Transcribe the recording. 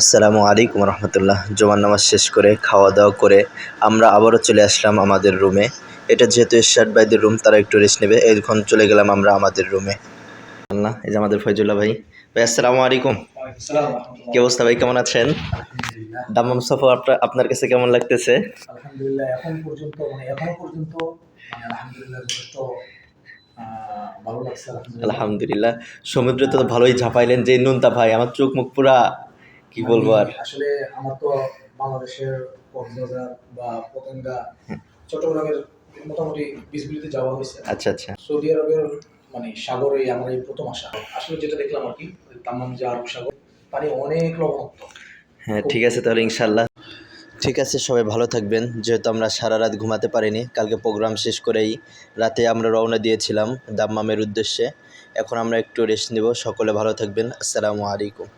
আসসালামু আলাইকুম রহমতুল্লাহ। জোমান নামাজ শেষ করে খাওয়া দাওয়া করে আমরা আবারও চলে আসলাম আমাদের রুমে। এটা যেহেতু এরশাদ ভাইদের রুম তারা একটু রেস্ট নেবে। এখন চলে গেলাম আমরা আমাদের রুমে। আল্লাহ এই যে আমাদের ফয়জুল্লাহ ভাই। ভাই আসসালামু আলাইকুম। কি অবস্থা ভাই কেমন আছেন? দামাম সফর আপনার আপনার কাছে কেমন লাগতেছে? আলহামদুলিল্লাহ এখন পর্যন্ত মানে এখনও পর্যন্ত মানে যথেষ্ট আলহামদুলিল্লাহ। আলহামদুলিল্লাহ। সমুদ্রে তো ভালোই ঝাঁপাইলেন যে নুনতা ভাই আমার চোখ মুখ পুরা কি বলব আর? আসলে আমার তো বাংলাদেশের কক্সবাজার বা পতেঙ্গা চট্টগ্রামের মোটামুটি বিচগুলিতে যাওয়া হয়েছে। আচ্ছা আচ্ছা। সৌদি আরবের মানে সাগরে আমার এই প্রথম আসা। আসলে যেটা দেখলাম আর কি ওই তাম্মাম যে আরব সাগর পানি অনেক লবণাক্ত। হ্যাঁ ঠিক আছে তাহলে ইনশাল্লাহ ঠিক আছে সবাই ভালো থাকবেন। যেহেতু আমরা সারা রাত ঘুমাতে পারিনি কালকে প্রোগ্রাম শেষ করেই রাতে আমরা রওনা দিয়েছিলাম দাম্মামের উদ্দেশ্যে। এখন আমরা একটু রেস্ট নেব। সকলে ভালো থাকবেন। আসসালামু আলাইকুম।